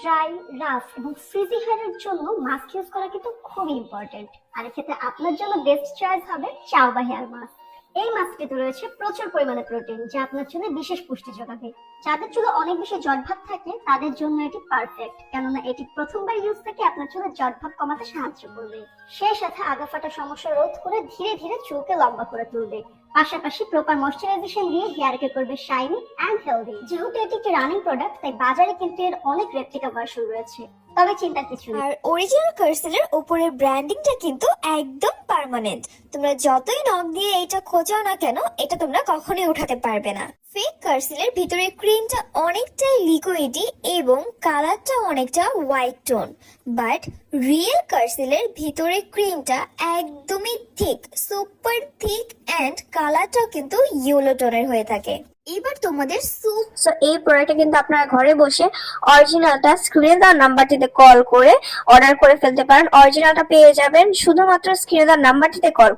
Dry rough এবং ফ্রিজি হেয়ারের জন্য mask use করা কিন্তু খুবই ইম্পর্টেন্ট আর এক্ষেত্রে আপনার জন্য বেস্ট চয়েস হবে চাওবা হেয়ার মাস্ক এই মাস্কটিতে রয়েছে প্রচুর পরিমাণে প্রোটিন যা আপনার চুলে বিশেষ পুষ্টি যোগাবে যাদের চুলে অনেক বেশি জটভাব থাকে, তাদের জন্য এটি পারফেক্ট কেননা এটি প্রথমবার ইউজ থেকে আপনার চুলে জটভাব কমাতে সাহায্য করবে। সেই সাথে আগা ফাটা সমস্যা রোধ করে ধীরে ধীরে চুলকে লম্বা করে তুলবে। পাশাপাশি প্রপার ময়শ্চারাইজেশন দিয়ে হেয়ারকে করবে শাইনি অ্যান্ড হেলদি যেহেতু এটি একটি রানিং প্রোডাক্ট তাই বাজারে কিন্তু এর অনেক রেপ্লিকা ভার্সন রয়েছে। তবে চিন্তা কিছু আর অরিজিনাল কার্সেলের উপরের ব্র্যান্ডিংটা কিন্তু একদম পার্মানেন্ট তোমরা যতই নখ দিয়ে এটা খোঁজাও না কেন, এটা তোমরা কখনোই উঠাতে পারবে না। ফেক কার্সেলের ভিতরে ক্রিমটা অনেকটাই লিকুইডি এবং কালারটা অনেকটা হোয়াইট টোন বাট রিয়েল কার্সেলের ভিতরে ক্রিমটা একদমই থিক সুপার থিক অ্যান্ড কালারটাও কিন্তু ইয়েলো টোনের হয়ে থাকে। এবার তোমাদের সুপ সো এই প্রোডাক্টটা কিন্তু আপনারা ঘরে বসে অরিজিনালটা স্ক্রিনে দেওয়া নাম্বারটিতে কল করে অর্ডার করে ফেলতে পারেন। অরিজিনালটা পেয়ে যাবেন, শুধুমাত্র স্ক্রিনে দেওয়া নাম্বারটিতে কল